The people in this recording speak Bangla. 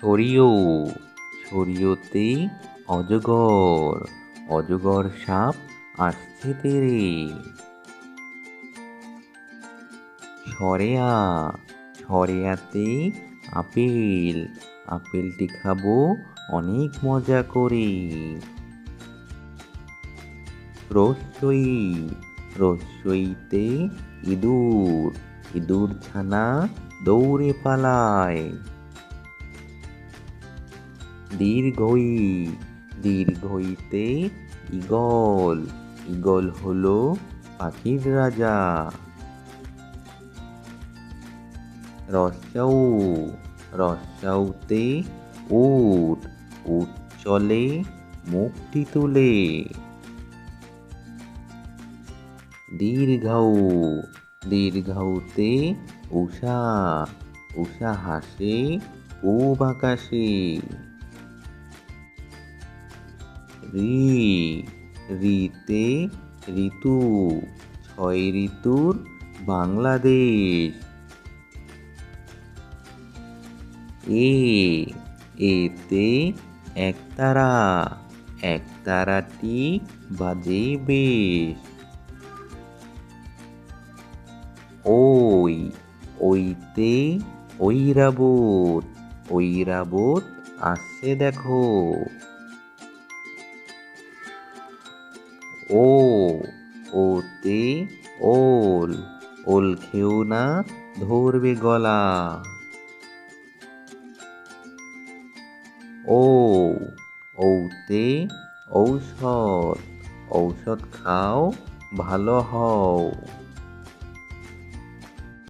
ছড়িও ছড়িওতে অজগর অজগর সাপ আসছে তেরে। সরেয়া সরেয়াতে আপেল, আপেলটি খাব অনেক মজা করে। রসই রসইতে ইঁদুর ইঁদুর ছানা দৌড়ে পালায়। দীর্ঘই, দীর্ঘইতে ইগল ইগল হলো পাখির রাজা। রসাউ, রসাউতে উট উট চলে মুখটি তুলে। দীর্ঘাউ, দীর্ঘাউতে উষা উষা হাসে পূব আকাশে রি রিতে ঋতু, ছয় ঋতুর বাংলাদেশ। এ, এতে একতারা, একতারাটি বাজে বেশ। ওই, ওইতে ঐরাবত ঐরাবত আসছে দেখো। ও, ওতে ওল ওল খেও না, ধরবে গলা। ও, ওতে ঔষধ ঔষধ খাও, ভালো হও।